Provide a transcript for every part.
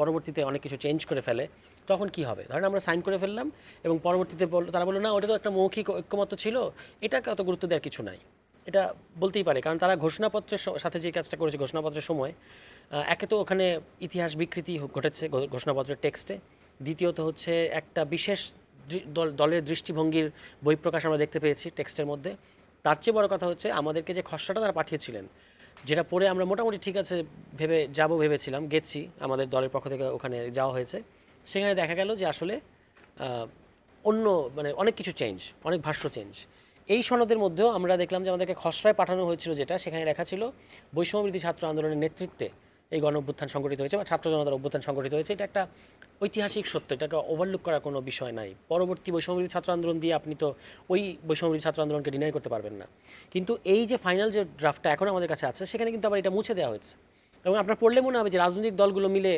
পরবর্তীতে অনেক কিছু চেঞ্জ করে ফেলে, তখন কি হবে? ধরেন আমরা সাইন করে ফেললাম এবং পরবর্তীতে বলল তারা বলল, না, ওটা তো একটা মৌখিক ঐক্যমত্য ছিল, এটাকে অত গুরুত্ব দেওয়ার কিছু নাই। এটা বলতেই পারে, কারণ তারা ঘোষণাপত্রের সাথে যে কাজটা করেছে ঘোষণাপত্রের সময় একে তো ওখানে ইতিহাস বিকৃতি ঘটেছে ঘোষণাপত্রের টেক্সটে দ্বিতীয়ত হচ্ছে একটা বিশেষ দল, দলের দৃষ্টিভঙ্গির বই প্রকাশ আমরা দেখতে পেয়েছি টেক্সটের মধ্যে। তার চেয়ে বড় কথা হচ্ছে, আমাদেরকে যে খসড়াটা তারা পাঠিয়েছিলেন যেটা পড়ে আমরা মোটামুটি ঠিক আছে ভেবে যাব ভেবেছিলাম, গেছি আমাদের দলের পক্ষ থেকে ওখানে যাওয়া হয়েছে। সেখানে দেখা গেল যে আসলে অন্য মানে অনেক কিছু চেঞ্জ অনেক ভাষ্য চেঞ্জ এই সনদের মধ্যেও আমরা দেখলাম যে আমাদেরকে খসড়ায় পাঠানো হয়েছিল যেটা, সেখানে লেখা ছিল বৈষম্যবৃদ্ধি ছাত্র আন্দোলনের নেতৃত্বে এই গণ অভ্যুত্থান সংগঠিত হয়েছে বা ছাত্র জনতার অভ্যুত্থান সংগঠিত হয়েছে। এটা একটা ঐতিহাসিক সত্য এটাকে ওভারলুক করার কোনো বিষয় নাই। পরবর্তী বৈষম্যবৃদ্ধি ছাত্র আন্দোলন দিয়ে আপনি তো ওই বৈষম্যবৃদ্ধি ছাত্র আন্দোলনকে ডিনাই করতে পারবেন না। কিন্তু এই যে ফাইনাল যে ড্রাফটটা এখন আমাদের কাছে আছে সেখানে কিন্তু আবার এটা মুছে দেওয়া হয়েছে। এবং আপনার পড়লে মনে হবে যে রাজনৈতিক দলগুলো মিলে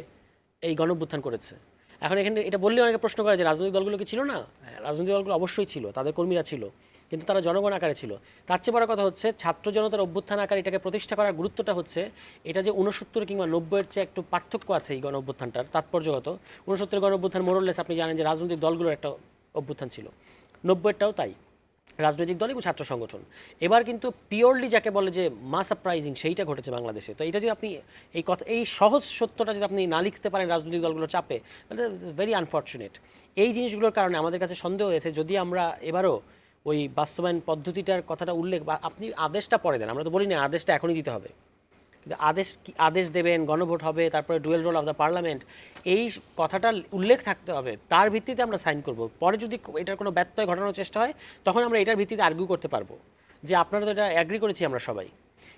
এই গণ অভ্যুত্থান করেছে। এখন এখানে এটা বললে অনেকে প্রশ্ন করে যে রাজনৈতিক দলগুলো কি ছিল না? হ্যাঁ, রাজনৈতিক দলগুলো অবশ্যই ছিল তাদের কর্মীরা ছিল। কিন্তু তারা জনগণ আকারে ছিল। তার চেয়ে বড় কথা হচ্ছে, ছাত্র জনতার অভ্যুত্থান আকারে এটাকে প্রতিষ্ঠা করার গুরুত্বটা হচ্ছে, এটা যে উনসত্তর কিংবা নব্বইয়ের চেয়ে একটু পার্থক্য আছে এই গণ অভ্যুত্থানটার তাৎপর্যগত উনসত্তর গণ অভ্যুত্থান মোরললেস আপনি জানেন যে রাজনৈতিক দলগুলোর একটা অভ্যুত্থান ছিল। নব্বইয়েরটাও তাই। রাজনৈতিক দল এবং ছাত্র সংগঠন। এবার কিন্তু পিওরলি যাকে বলে যে মাস আপরাইজিং সেইটা ঘটেছে বাংলাদেশে। তো এটা যদি আপনি এই কথা, এই সহজ সত্যটা যদি আপনি না লিখতে পারেন রাজনৈতিক দলগুলোর চাপে, তাহলে ভেরি আনফর্চুনেট এই জিনিসগুলোর কারণে আমাদের কাছে সন্দেহ হয়েছে, যদি আমরা এবারও ওই বাস্তবায়ন পদ্ধতিটার কথাটা উল্লেখ বা আপনি আদেশটা পরে দেন। আমরা তো বলি না আদেশটা এখনই দিতে হবে। কিন্তু আদেশ কি, আদেশ দেবেন, গণভোট হবে, তারপরে dual role of the parliament, এই কথাটার উল্লেখ থাকতে হবে। তার ভিত্তিতে আমরা সাইন করব। পরে যদি এটার কোনো ব্যত্যয় ঘটানোর চেষ্টা হয়, তখন আমরা এটার ভিত্তিতে আর্গু করতে পারব। যে আপনারা তো এটা অ্যাগ্রি করেছি আমরা সবাই।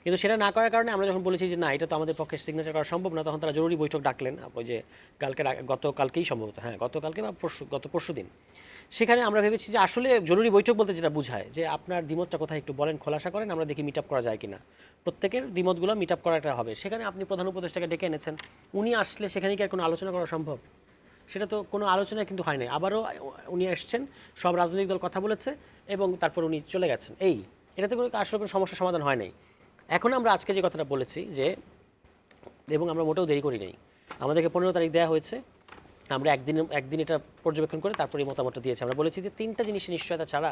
কিন্তু সেটা না করার কারণে আমরা যখন বলেছি যে না, এটা তো আমাদের পক্ষে সিগনেচার করা সম্ভব না, তখন তারা জরুরি বৈঠক ডাকলেন, ওই যে কালকে গতকালকেই সম্ভবত হ্যাঁ গতকালকে বা পরশু, গত পরশু দিন। সেখানে আমরা ভেবেছি যে আসলে জরুরি বৈঠক বলতে যেটা বোঝায়, যে আপনার দ্বিমতটা কোথায় একটু বলেন, খোলাসা করেন, আমরা দেখি মিট আপ করা যায় কিনা। প্রত্যেকের দ্বিমতগুলো মিট আপ করাটা হবে। সেখানে আপনি প্রধান উপদেষ্টাকে ডেকে এনেছেন, উনি আসলে সেখানে কি আর কোনো আলোচনা করা সম্ভব? সেটা তো কোনো আলোচনা কিন্তু হয় নাই। আবারও উনি আসছেন সব রাজনৈতিক দল কথা বলেছে, এবং তারপর উনি চলে গেছেন। এই, এটাতে কোনো আসলে কোনো সমস্যার সমাধান হয় নাই। এখন আমরা আজকে যে কথাটা বলেছি যে এবং আমরা মোটেও দেরি করি নাই আমাদেরকে পনেরো তারিখ দেওয়া হয়েছে আমরা একদিন একদিন এটা পর্যবেক্ষণ করে তারপরে মতামতটা দিয়েছি। আমরা বলেছি যে তিনটা জিনিসের নিশ্চয়তা ছাড়া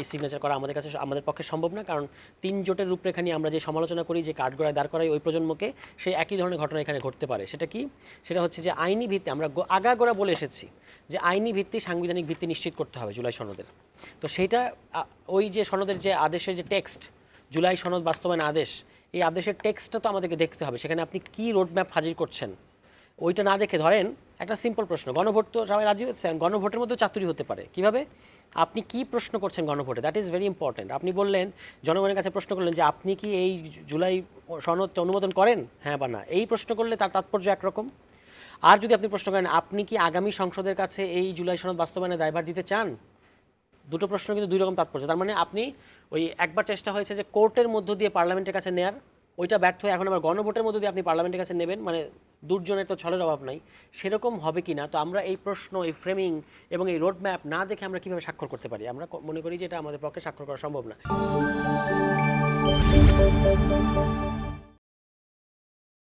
এই সিগনেচার করা আমাদের কাছে আমাদের পক্ষে সম্ভব না কারণ তিন জোটের রূপরেখা নিয়ে আমরা যে সমালোচনা করি যে কাঠগড়ায় দাঁড় করাই ওই প্রজন্মকে সেই একই ধরনের ঘটনা এখানে ঘটতে পারে। সেটা কি? সেটা হচ্ছে যে আইনি ভিত্তি আমরা আগাগোড়া বলে এসেছি যে আইনি ভিত্তি সাংবিধানিক ভিত্তি নিশ্চিত করতে হবে জুলাই সনদের। তো সেইটা আ, ওই যে সনদের যে আদেশের যে টেক্সট জুলাই সনদ বাস্তবায়ন আদেশ, এই আদেশের টেক্সটটা তো আমাদেরকে দেখতে হবে। সেখানে আপনি কি রোডম্যাপ হাজির করছেন? ওইটা না দেখে ধরেন, একটা সিম্পল প্রশ্ন, গণভোট তো সবাই রাজি হচ্ছেন গণভোটের মধ্যে চাতুরি হতে পারে। কীভাবে? আপনি কি প্রশ্ন করছেন গণভোটে? দ্যাট ইজ ভেরি ইম্পর্ট্যান্ট আপনি বললেন, জনগণের কাছে প্রশ্ন করলেন যে আপনি কি এই জুলাই সনদটা অনুমোদন করেন? হ্যাঁ বা না। এই প্রশ্ন করলে তার তাৎপর্য একরকম। আর যদি আপনি প্রশ্ন করেন, আপনি কি আগামী সংসদের কাছে এই জুলাই সনদ বাস্তবায়নে দায়ভার দিতে চান? দুটো প্রশ্ন কিন্তু দুই রকম তাৎপর্য। তার মানে আপনি ওই একবার চেষ্টা হয়েছে যে কোর্টের মধ্য দিয়ে পার্লামেন্টের কাছে নেয়ার, ওইটা ব্যর্থ হয়ে এখন আবার গণভোটের মধ্য দিয়ে আপনি পার্লামেন্টের কাছে নেবেন মানে দুর্জনের তো ছলের অভাব নাই। সেরকম হবে কি না? তো আমরা এই প্রশ্ন, এই ফ্রেমিং এবং এই রোড ম্যাপ না দেখে আমরা কীভাবে স্বাক্ষর করতে পারি? আমরা মনে করি যে এটা আমাদের পক্ষে স্বাক্ষর করা সম্ভব না।